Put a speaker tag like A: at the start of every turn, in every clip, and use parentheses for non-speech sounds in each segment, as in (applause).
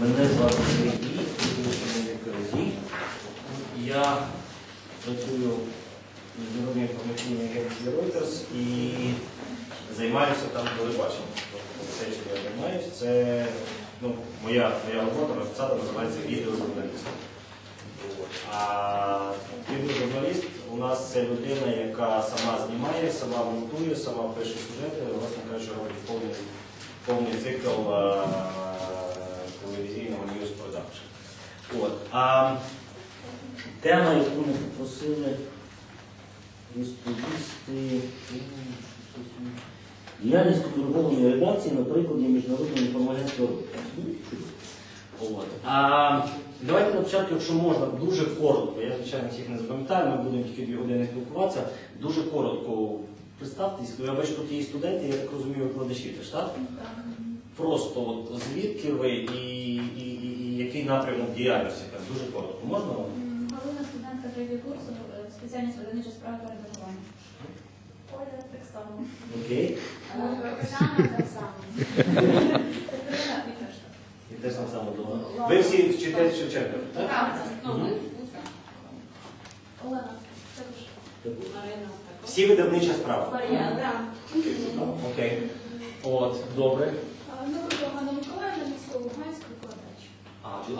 A: Мене звати Сергій, Віктор Корозій. Я працюю в міжнародній інформаційній агенції Reuters і займаюся там телебаченням. Тобто все, чим я займаюся, це ну, моя, моя робота посада називається відеожурналіст. А відеожурналіст у нас це людина, яка сама знімає, сама монтує, сама пише сюжети, власне кажучи, робить повний, повний цикл телевізійного news production. От. А тема, яку ми попросили розповісти. Діяльність контрольованої редакції на прикладі міжнародного інформагентства. От. А, давайте на початку, якщо можна, дуже коротко. Я, звичайно, всіх не запам'ятаю, ми будемо тільки дві години спілкуватися. Дуже коротко представтесь. Я бачу, тут є студенти, я так розумію, викладачі теж, так? Просто от, звідки ви і, і, і, і який напрямок діяльності? Так, дуже коротко. Можна вам?
B: Галина студентка третього курсу, е, спеціальність видавнича справа та редагування. Оля так само.
A: Окей.
B: Оксана так само. Катерина і так.
A: Теж так само думаю. Ви всі вчитель Шевченка, так?
B: Правда. Ну, ми. Олена, також. Марина
A: Всі видавнича справа.
B: Мар'яна.
A: Окей. От, добре.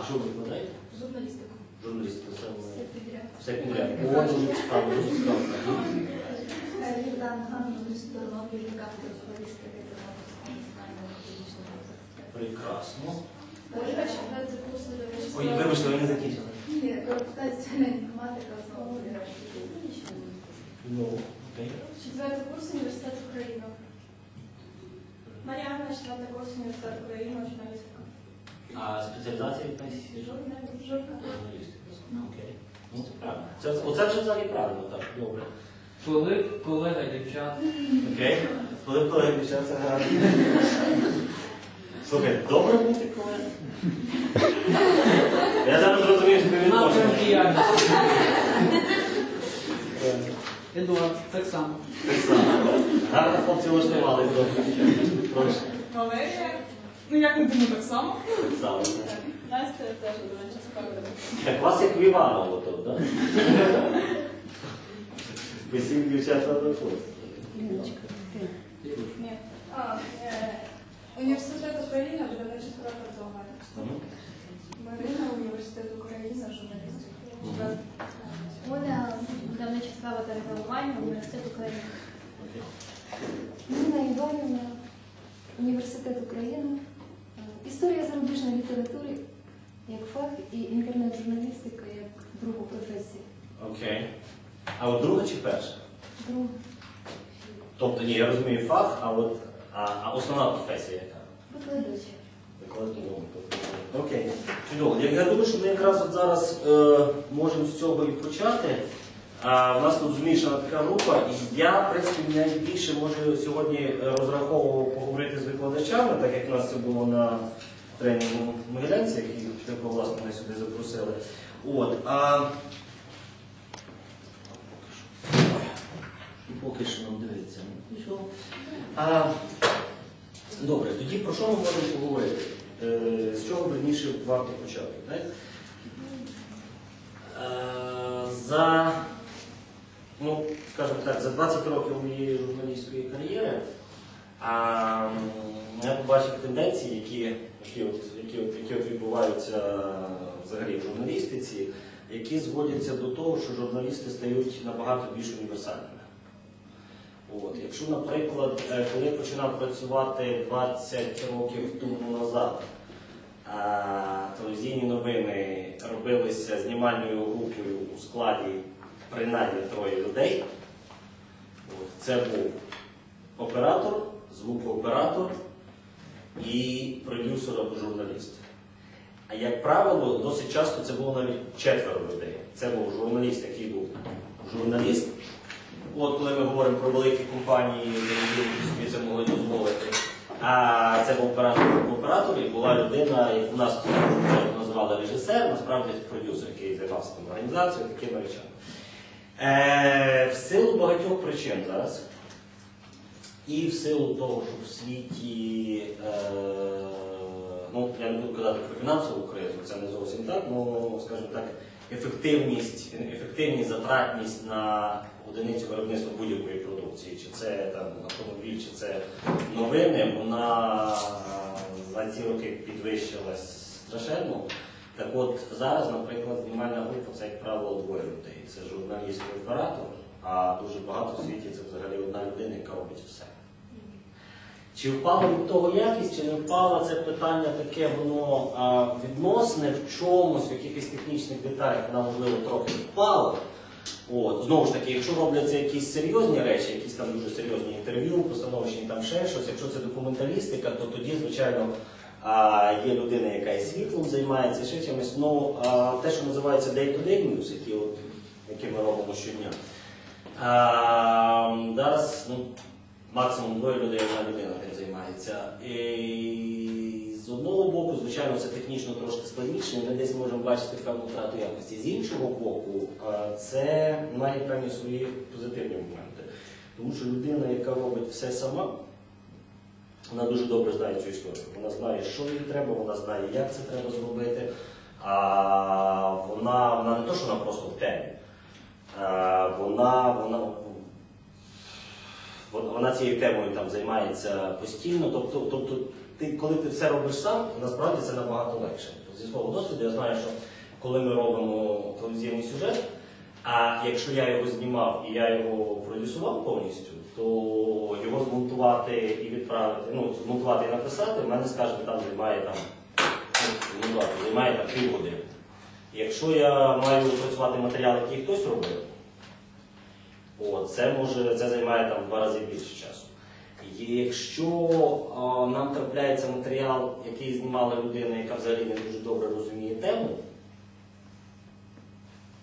A: А, що ви викладаєте?
B: Журналістику.
A: Журналісти, це
B: Все підряд.
A: все підряд. О, дуже цікаво, дуже цікаво. Прекрасно. Ой, вибачте, ви не закінчили.
B: Ні, корпутаційна інформатика знову
A: Ну, окей.
B: Четвертий курс університет України. Маріана, четвертий курс університет України, журналістика.
A: А спеціалізація якась?
B: Журнал- журнал.
A: Журналістика. Ну, окей. Ну, це правильно. Це, оце вже взагалі правильно, так, добре.
C: Коли колега дівчат.
A: Окей. Коли колеги дівчата гарно. Слухай, добре бути колегою. Я зараз розумію, що ти
C: Напрям
A: відносиш.
C: діяльності. Едуард, так само.
A: Так само. Гарно хлопці влаштували добре. Прошу.
D: Валерія. Ну як не думаю, так само.
A: Так само.
D: Настя теж до справи.
A: Так вас як Віваново тут, так? Посів дівчата на хлопці.
D: Ні. А, е, університет України, видавнича справа працювання.
A: Мгм.
D: Марина, університет України, журналістика.
B: Оля, видавнича справа та редагування, університет України.
A: Окей.
E: Ніна Іванівна, Університет України, Е, історія зарубіжної літератури як фах і інтернет-журналістика як друга професія.
A: Окей. А от друга чи перша?
E: Друга
A: Тобто, ні, я розумію фах, а от а, а основна професія яка?
E: викладач.
A: Викладати Окей. Чудово. Я, думаю, що ми якраз от зараз е, можемо з цього і почати. А, в нас тут змішана така група, і я, в принципі, найбільше можу сьогодні е, розраховував поговорити з викладачами, так як в нас це було на тренінгу Могилянці, які типу, власне мене сюди запросили. От, а... поки що нам дивиться. А, добре, тоді про що ми можемо поговорити? Е, з чого верніше варто почати? Так? Е, за, ну, скажімо так, за 20 років моєї журналістської кар'єри а, я побачив тенденції, які, які, от, які, от, які от відбуваються взагалі в журналістиці, які зводяться до того, що журналісти стають набагато більш універсальними. От, якщо, наприклад, е, коли я починав працювати 20 років тому назад, е, телевізійні новини робилися знімальною групою у складі принаймні троє людей. От, це був оператор, звукооператор і продюсер або журналіст. А як правило, досить часто це було навіть четверо людей. Це був журналіст, який був журналіст. От коли ми говоримо про великі компанії, які собі це могли дозволити. А це був оператор оператор і була людина, яку нас часто називали режисер, насправді продюсер, який займався там організацією, такими речами. Е, в силу багатьох причин зараз. І в силу того, що в світі е, ну, я не буду казати про фінансову кризу, це не зовсім так, ну, скажімо так, ефективність, ефективність, затратність на одиницю виробництва будь-якої продукції, чи це там автомобіль, чи це новини, вона за ці роки підвищилась страшенно. Так от зараз, наприклад, знімальна група це, як правило, двоє людей. Це журналіст і оператор, а дуже багато в світі це взагалі одна людина, яка робить все. Чи впала від того якість, чи не впала, це питання таке, воно а, відносне в чомусь, в якихось технічних деталях, вона можливо трохи впала. От, знову ж таки, якщо робляться якісь серйозні речі, якісь там дуже серйозні інтерв'ю, постановочні там ще щось, якщо це документалістика, то тоді, звичайно, а, є людина, яка і світлом займається, ще чимось. Ну, те, що називається day-to-day news, які, от, які ми робимо щодня. А, зараз ну, максимум двоє людей, одна людина тим займається. І з одного боку, звичайно, це технічно трошки складніше, ми десь можемо бачити певну втрату якості. З іншого боку, це має певні свої позитивні моменти. Тому що людина, яка робить все сама, вона дуже добре знає цю історію. Вона знає, що їй треба, вона знає, як це треба зробити. А вона, вона не то, що вона просто в темі. Вона, вона, вон- вона цією темою там займається постійно. Тобто, тобто ти, коли ти все робиш сам, насправді це набагато легше. Зі свого досвіду я знаю, що коли ми робимо телевізійний сюжет, а якщо я його знімав і я його продюсував повністю, то його змонтувати і відправити, ну, змонтувати і написати, в мене, скажімо, там займає там, ну, займає там півгодини. Якщо я маю працювати матеріал, який хтось робив, о, це може це займає там в два рази більше часу. Якщо а, нам трапляється матеріал, який знімала людина, яка взагалі не дуже добре розуміє тему,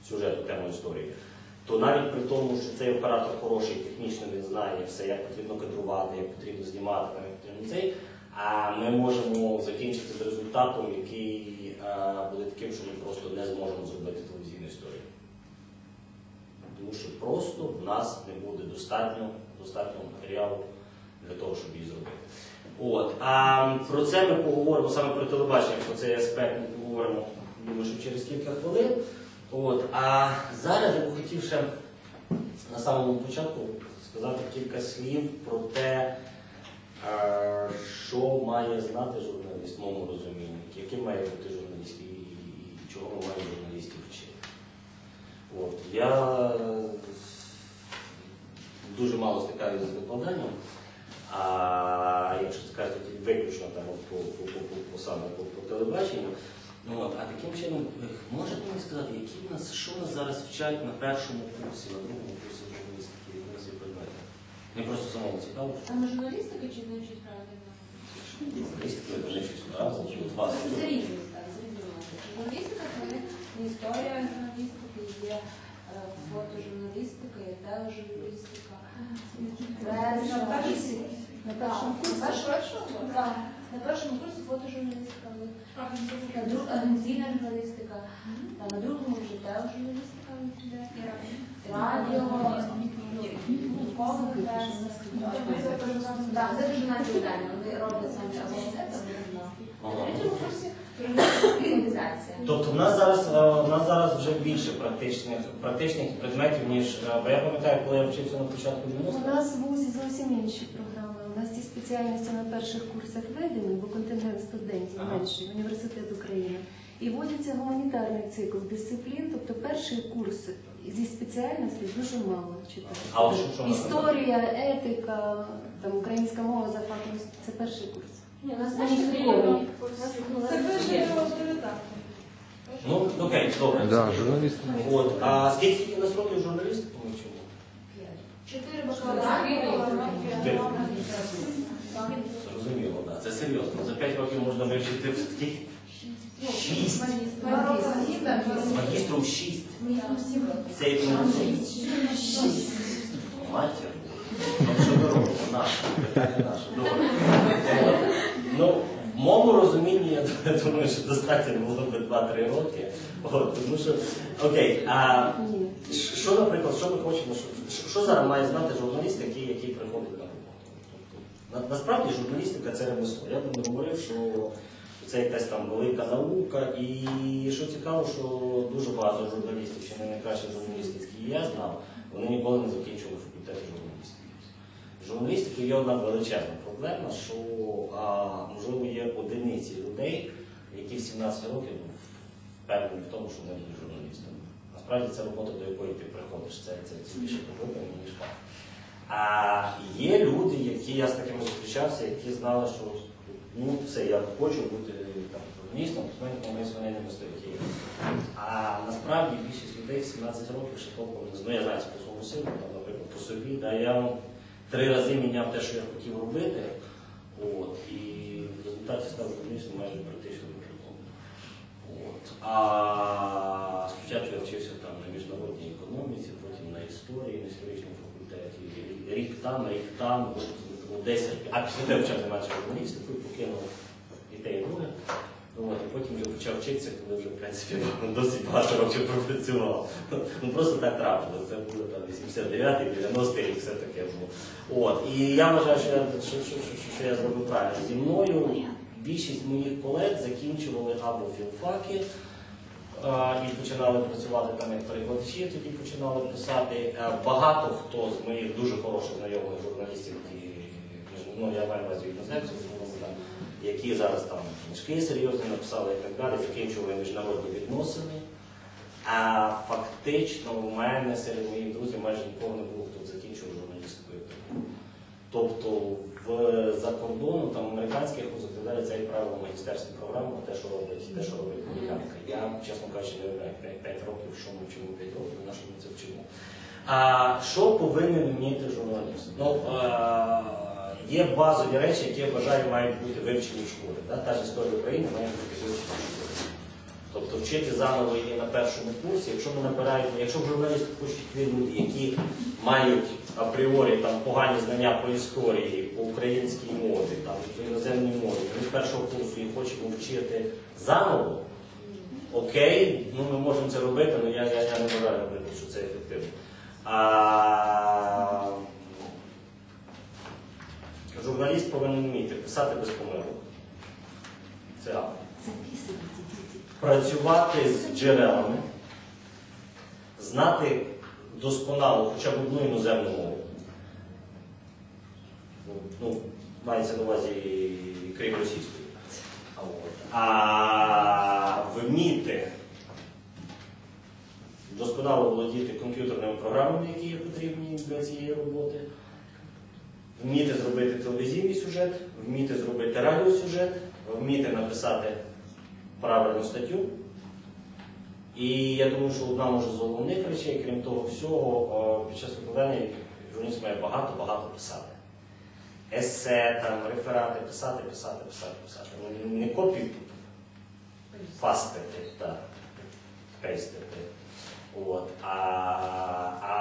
A: сюжету, тему історії, то навіть при тому, що цей оператор хороший, технічно він знає все, як потрібно кадрувати, як потрібно знімати, як потрібно цей, а ми можемо закінчити з результатом, який а, буде таким, що ми просто не зможемо зробити телевізійну історію. Тому що просто в нас не буде достатньо, достатньо матеріалу для того, щоб її зробити. От. А про це ми поговоримо саме про телебачення, про цей аспект ми поговоримо думаю, що через кілька хвилин. От. А зараз я б хотів ще на самому початку сказати кілька слів про те, що має знати журналіст в моєму розумінні, яким має бути журналіст і, чого маємо журналістів вчити. От. Я е, дуже мало стикаюся з викладанням, а якщо сказати виключно там, по, по, по, по, по, саме по, по телебаченню, ну, от, а таким чином, можете мені сказати, які в нас, що нас зараз вчать на першому курсі, на другому курсі журналістики, які в нас є предмети? Мені просто самому цікаво, що
B: Саме журналістика чи не вчить правильно?
A: журналістики ви дуже щось одразу, чи от вас.
B: Це різні, так, з різні моменти. Журналістика це не історія журналістики, є е, фотожурналістика, є тележурналістика. Преса.
E: На першому
B: На
E: першому курсі.
B: Фотожурналістика, агенційна журналістика, на другому вже тележурналістика радіо, це дуже навіть Вони роблять самі або це, на третьому курсі
A: Тобто в нас зараз е, в нас зараз вже більше практичних практичних предметів, ніж е, бо я пам'ятаю, коли я вчився на початку
E: У
A: 90-х.
E: нас в ВУЗі зовсім інші програми. У нас ці спеціальності на перших курсах введені, бо контингент студентів
A: Ага.
E: менший, університет України. І вводиться гуманітарний цикл дисциплін, тобто перший курс зі спеціальностей дуже мало читати.
A: У
E: Історія, етика, там українська мова за фактом це перший курс.
B: Ні, у нас
E: не.
D: Це авторитет.
A: Ну, окей, добре.
F: Да, журналіст.
A: От, а скільки років журналістики ми вчимо?
B: Чотири бакалаври.
A: Зрозуміло, так. Це серйозно. За 5 років можна вивчити скільки? Шість. Магістру 6. Це як не Матір. Ну, що ми робимо? Наше. Питання наше. Добре. От. Ну, в моєму розумінні, я думаю, що достатньо було б 2-3 роки. От, тому що, окей, а Що, наприклад, що ми хочемо, що, що зараз має знати журналіст, який, який приходить на роботу? Тобто, насправді журналістика це ремесло. Я би не говорив, що це якась там велика наука. І що цікаво, що дуже багато журналістів, ще не найкращих журналістів, які я знав, вони ніколи не закінчували факультети журналістики. З є одна величезна проблема, що а, можливо є одиниці людей, які в 17 років впевнені в тому, що вони будуть журналістами. Насправді це робота, до якої ти приходиш, це, це, більше випадок, ніж факт. А є люди, які я з такими зустрічався, які знали, що ну все, я хочу бути там журналістом, то мене вони не стоять. А насправді більшість людей в 17 років ще толком не знаю. Ну, я знаю по своєму сину, наприклад, по собі. Да, я три рази міняв те, що я хотів робити. От, і в результаті став журналістом майже практично. От. А спочатку я вчився там на міжнародній економіці, потім на історії, на історичному факультеті. Рік там, рік там, потім 10, а після того почав займатися журналістикою, покинув і те, і друге. От, і потім вже почав вчитися, коли вже, в принципі, (laughs) досить багато років пропрацював. (laughs) Ну просто так трапилося. Це було там 89-й, 90-й рік, все таке було. От. І я вважаю, що я, що, що, що, що я зробив правильно. Зі мною більшість моїх колег закінчували або філфаки, і починали працювати там як перекладачі, тоді починали писати. Е, Багато хто з моїх дуже хороших знайомих журналістів, які, ну, я маю на увазі іноземців, які зараз там книжки серйозні написали і так далі, закінчували міжнародні відносини. А фактично у мене серед моїх друзів майже нікого не було, хто закінчив журналістикою. Тобто в, за кордоном, там американських це як правило магістерські програми, те, що робить, те, що робить американка. Я, чесно кажучи, не вибираю 5 років, що ми вчимо 5 років, на що ми це вчимо. А що повинен вміти журналіст? Ну, е, є базові речі, які я вважаю мають бути вивчені в школі. Да? Та ж історія України має бути вивчена в школі. Тобто вчити заново її на першому курсі, якщо ми набираємо, якщо в журналістику хочуть люди, які мають апріорі там погані знання по історії, по українській мові, там по іноземній мові, ми з першого курсу їх хочемо вчити заново. Окей, ну ми можемо це робити, але я, я, я не вважаю, що це ефективно. А, журналіст повинен вміти писати без помилок. Це А працювати з джерелами, знати досконало хоча б одну іноземну мову. Ну, мається на увазі крім російської. А вміти досконало володіти комп'ютерними програмами, які є потрібні для цієї роботи, вміти зробити телевізійний сюжет, вміти зробити радіосюжет, вміти написати правильну статтю. І я думаю, що одна може з головних речей, крім того всього, під час викладання журналіст має багато-багато писати. Есе, там, реферати, писати, писати, писати, писати. Ну, Не копію пастити, пейстити. От, а, а,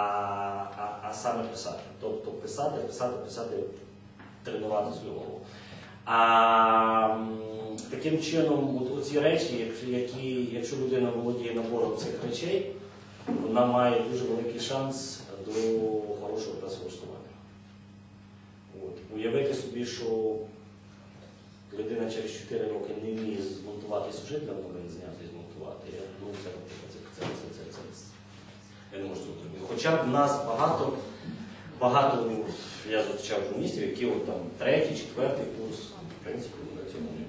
A: а, а саме писати. Тобто писати, писати, писати, тренувати свою голову. А таким чином, оці речі, які, якщо людина володіє набором цих речей, вона має дуже великий шанс до хорошого працевлаштування. Уявити собі, що людина через 4 роки не вміє змонтувати сюжет, для новин зняти і змонтувати. Я думаю, це, це, це, це, це, це. Я не можу зрозуміти. Хоча б нас багато, багато я зустрічав журналістів, які от там третій, четвертий курс, в принципі, на цьому не.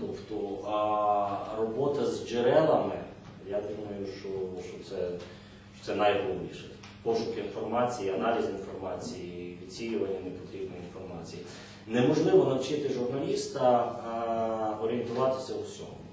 A: Тобто а робота з джерелами, я думаю, що, що, це, що це найголовніше. Пошук інформації, аналіз інформації, відсіювання непотрібної інформації. Неможливо навчити журналіста а, орієнтуватися у всьому.